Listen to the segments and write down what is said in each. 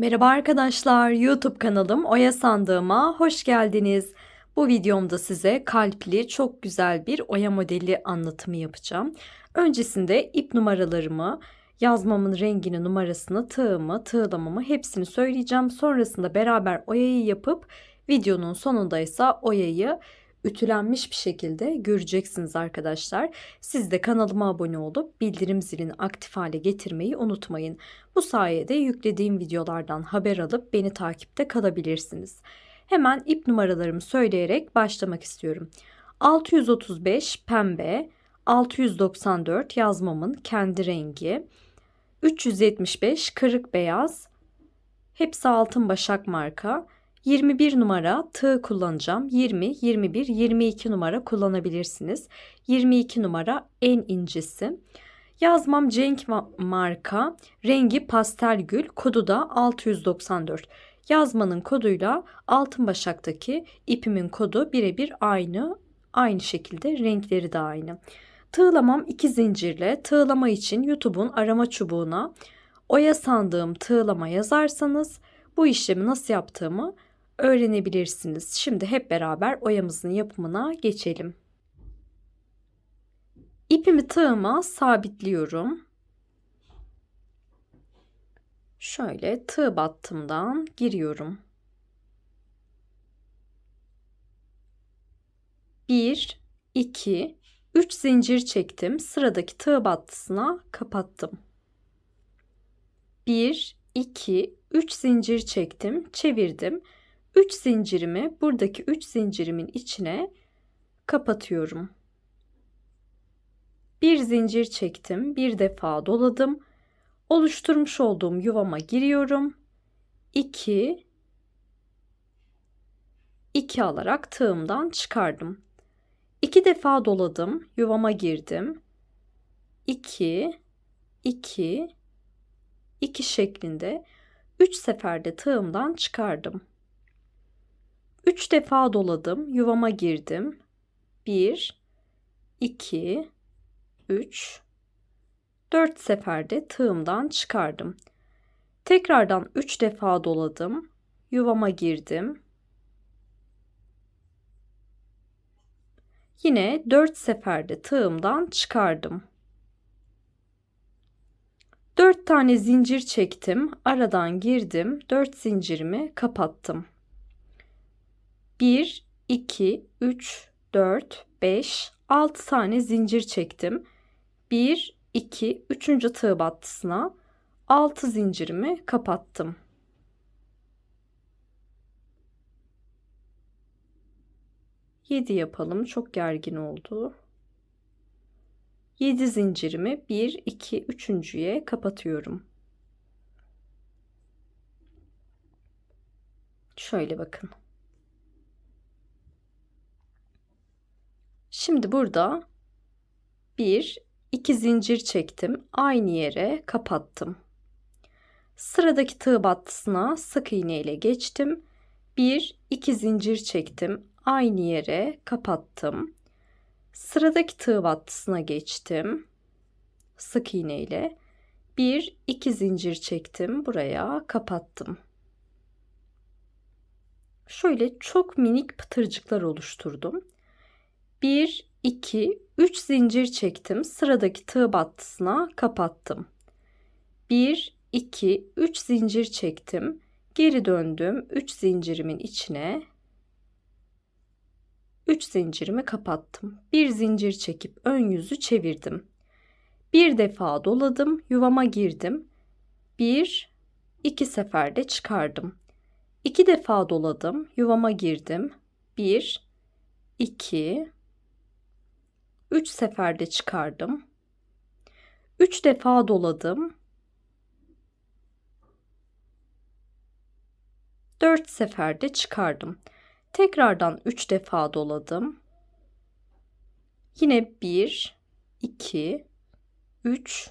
Merhaba arkadaşlar, YouTube kanalım Oya Sandığıma hoş geldiniz. Bu videomda size kalpli çok güzel bir oya modeli anlatımı yapacağım. Öncesinde ip numaralarımı, yazmamın rengini, numarasını, tığımı, tığlamamı hepsini söyleyeceğim. Sonrasında beraber oyayı yapıp videonun sonunda ise oyayı ütülenmiş bir şekilde göreceksiniz arkadaşlar. Siz de kanalıma abone olup bildirim zilini aktif hale getirmeyi unutmayın. Bu sayede yüklediğim videolardan haber alıp beni takipte kalabilirsiniz. Hemen ip numaralarımı söyleyerek başlamak istiyorum. 635 pembe, 694 yazmamın kendi rengi, 375 kırık beyaz, hepsi altın başak marka, 21 numara tığ kullanacağım. 20, 21, 22 numara kullanabilirsiniz. 22 numara en incesi. Yazmam Cenk marka. Rengi pastel gül. Kodu da 694. Yazmanın koduyla altın başaktaki ipimin kodu birebir aynı. Aynı şekilde renkleri de aynı. Tığlamam iki zincirle. Tığlama için YouTube'un arama çubuğuna oya sandığım tığlama yazarsanız bu işlemi nasıl yaptığımı öğrenebilirsiniz. Şimdi hep beraber oyamızın yapımına geçelim. İpimi tığıma sabitliyorum. Şöyle tığ battımdan giriyorum. Bir, iki, üç zincir çektim. Sıradaki tığ battısına kapattım. Bir, iki, üç zincir çektim. Çevirdim. 3 zincirimi buradaki 3 zincirimin içine kapatıyorum. Bir zincir çektim, bir defa doladım. Oluşturmuş olduğum yuvama giriyorum. 2 2 alarak tığımdan çıkardım. 2 defa doladım, yuvama girdim. 2 2 2 şeklinde 3 seferde tığımdan çıkardım. 3 defa doladım. Yuvama girdim. 1 2 3 4 seferde tığımdan çıkardım. Tekrardan 3 defa doladım. Yuvama girdim. Yine 4 seferde tığımdan çıkardım. 4 tane zincir çektim. Aradan girdim. 4 zincirimi kapattım. 1, 2, 3, 4, 5, 6 tane zincir çektim. 1, 2, 3. tığ battısına 6 zincirimi kapattım. Yedi yapalım. Çok gergin oldu. 7 zincirimi 1, 2, 3.ye kapatıyorum. Şöyle bakın. Şimdi burada bir, iki zincir çektim. Aynı yere kapattım. Sıradaki tığ battısına sık iğne ile geçtim. Bir, iki zincir çektim. Aynı yere kapattım. Sıradaki tığ battısına geçtim. Sık iğne ile bir, iki zincir çektim. Buraya kapattım. Şöyle çok minik pıtırcıklar oluşturdum. 1, 2, 3 zincir çektim. Sıradaki tığ battısına kapattım. 1, 2, 3 zincir çektim. Geri döndüm. 3 zincirimin içine 3 zincirimi kapattım. Bir zincir çekip ön yüzü çevirdim. Bir defa doladım, yuvama girdim. Bir, iki seferde çıkardım. İki defa doladım, yuvama girdim. Bir, iki, 3 seferde çıkardım. 3 defa doladım. 4 seferde çıkardım. Tekrardan 3 defa doladım. Yine 1 2 3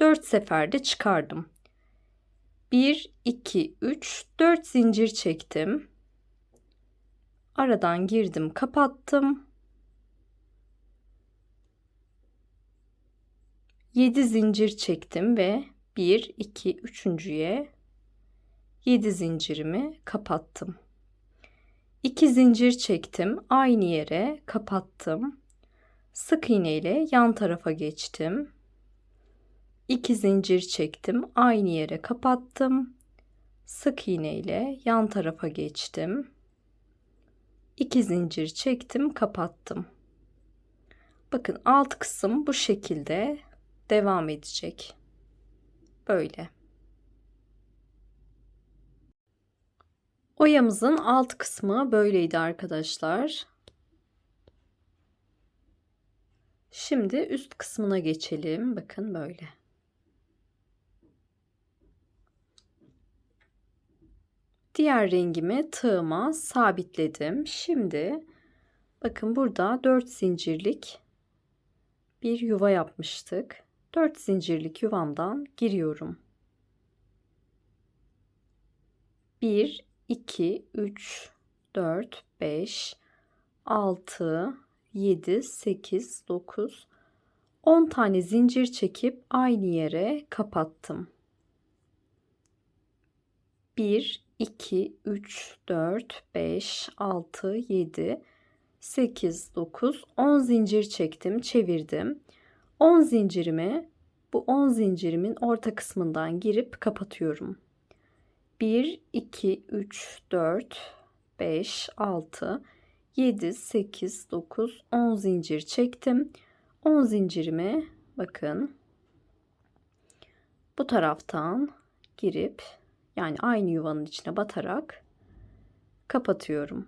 4 seferde çıkardım. 1 2 3 4 zincir çektim. Aradan girdim, kapattım. 7 zincir çektim ve 1 2 üçüncüye 7 zincirimi kapattım. 2 zincir çektim. Aynı yere kapattım. Sık iğne ile yan tarafa geçtim. 2 zincir çektim. Aynı yere kapattım. Sık iğne ile yan tarafa geçtim. 2 zincir çektim, kapattım. Bakın alt kısım bu şekilde devam edecek. Böyle. Oyamızın alt kısmı böyleydi arkadaşlar. Şimdi üst kısmına geçelim. Bakın böyle. Diğer rengimi tığıma sabitledim. Şimdi bakın burada 4 zincirlik bir yuva yapmıştık. 4 zincirlik yuvamdan giriyorum. 1 2 3 4 5 6 7 8 9 10 tane zincir çekip aynı yere kapattım. 1 2 3 4 5 6 7 8 9 10 zincir çektim, çevirdim. 10 zincirimi bu 10 zincirimin orta kısmından girip kapatıyorum. 1 2 3 4 5 6 7 8 9 10 zincir çektim. 10 zincirimi bakın bu taraftan girip yani aynı yuvanın içine batarak kapatıyorum.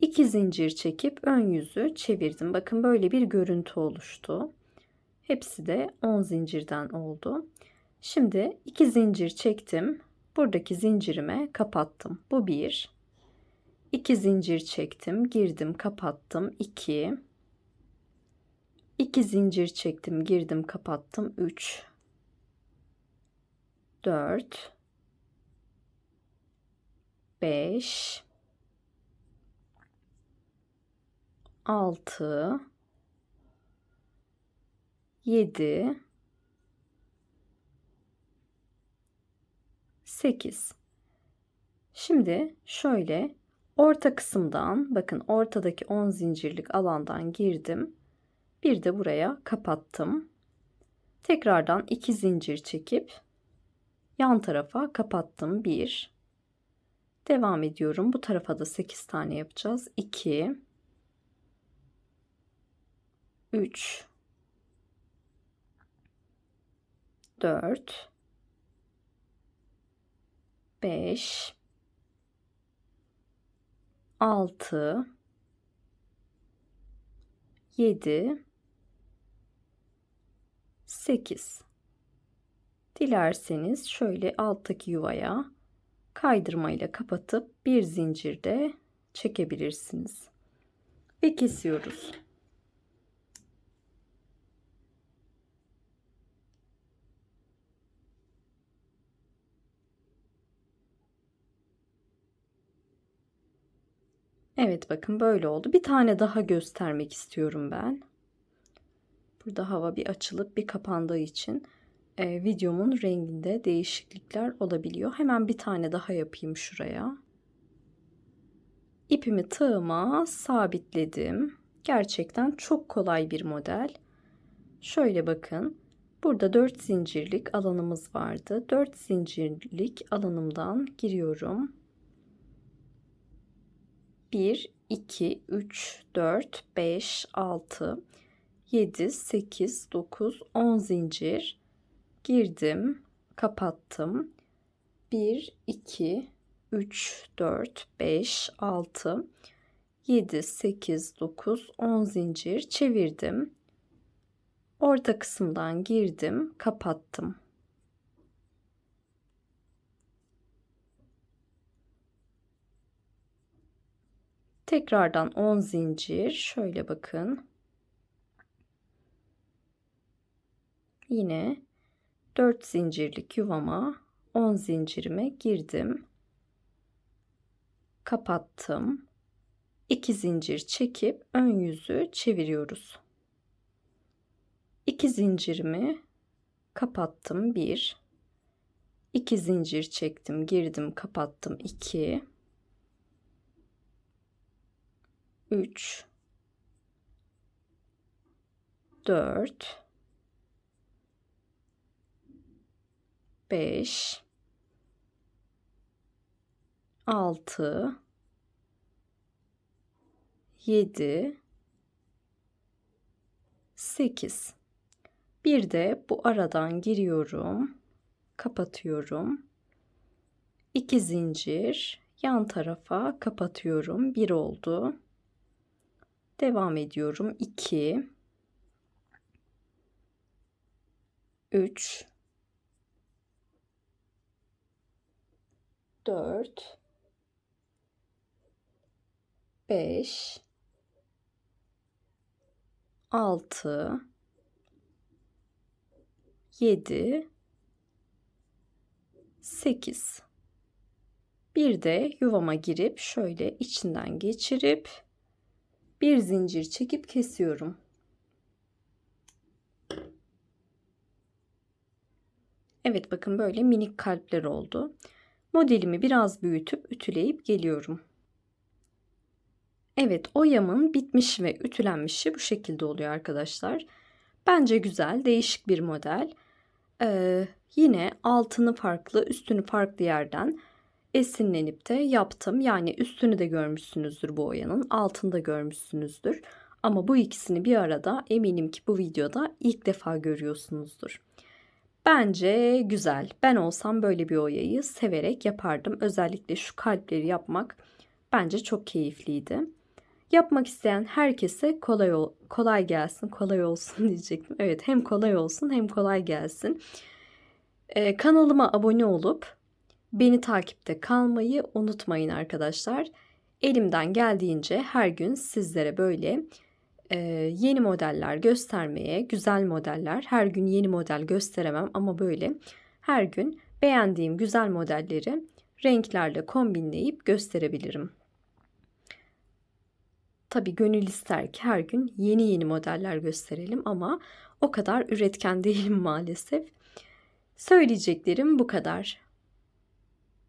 2 zincir çekip ön yüzü çevirdim. Bakın böyle bir görüntü oluştu. Hepsi de 10 zincirden oldu. Şimdi 2 zincir çektim. Buradaki zincirime kapattım. Bu 1. 2 zincir çektim, girdim, kapattım. 2. 2 zincir çektim, girdim, kapattım. 3. 4 5 6 7 8 Şimdi şöyle orta kısımdan bakın ortadaki 10 zincirlik alandan girdim. Bir de buraya kapattım. Tekrardan 2 zincir çekip yan tarafa kapattım. 1 Devam ediyorum. Bu tarafa da 8 tane yapacağız. 2 3 4 5 6 7 8 Dilerseniz şöyle alttaki yuvaya kaydırmayla kapatıp bir zincirde çekebilirsiniz. Ve kesiyoruz. Evet bakın böyle oldu. Bir tane daha göstermek istiyorum ben. Burada hava bir açılıp bir kapandığı için e, videomun renginde değişiklikler olabiliyor. Hemen bir tane daha yapayım şuraya. İpimi tığıma sabitledim. Gerçekten çok kolay bir model. Şöyle bakın. Burada 4 zincirlik alanımız vardı. 4 zincirlik alanımdan giriyorum. 1 2 3 4 5 6 7 8 9 10 zincir girdim, kapattım. 1 2 3 4 5 6 7 8 9 10 zincir çevirdim. Orta kısımdan girdim, kapattım. Tekrardan 10 zincir şöyle bakın. Yine 4 zincirlik yuvama 10 zincirime girdim. Kapattım. 2 zincir çekip ön yüzü çeviriyoruz. 2 zincirimi kapattım. 1 2 zincir çektim, girdim, kapattım. 2 3 4 5 6 7 8 bir de bu aradan giriyorum kapatıyorum. 2 zincir yan tarafa kapatıyorum. 1 oldu devam ediyorum. 2 3 4 5 6 7 8 bir de yuvama girip şöyle içinden geçirip bir zincir çekip kesiyorum. Evet bakın böyle minik kalpler oldu. Modelimi biraz büyütüp ütüleyip geliyorum. Evet oyamın bitmiş ve ütülenmişi bu şekilde oluyor arkadaşlar. Bence güzel değişik bir model. Ee, yine altını farklı üstünü farklı yerden esinlenip de yaptım. Yani üstünü de görmüşsünüzdür bu oyanın altını da görmüşsünüzdür. Ama bu ikisini bir arada eminim ki bu videoda ilk defa görüyorsunuzdur. Bence güzel. Ben olsam böyle bir oyayı severek yapardım. Özellikle şu kalpleri yapmak bence çok keyifliydi. Yapmak isteyen herkese kolay ol, kolay gelsin, kolay olsun diyecektim. Evet, hem kolay olsun hem kolay gelsin. Ee, kanalıma abone olup beni takipte kalmayı unutmayın arkadaşlar. Elimden geldiğince her gün sizlere böyle e, yeni modeller göstermeye, güzel modeller. Her gün yeni model gösteremem ama böyle her gün beğendiğim güzel modelleri renklerle kombinleyip gösterebilirim. Tabii gönül ister ki her gün yeni yeni modeller gösterelim ama o kadar üretken değilim maalesef. Söyleyeceklerim bu kadar.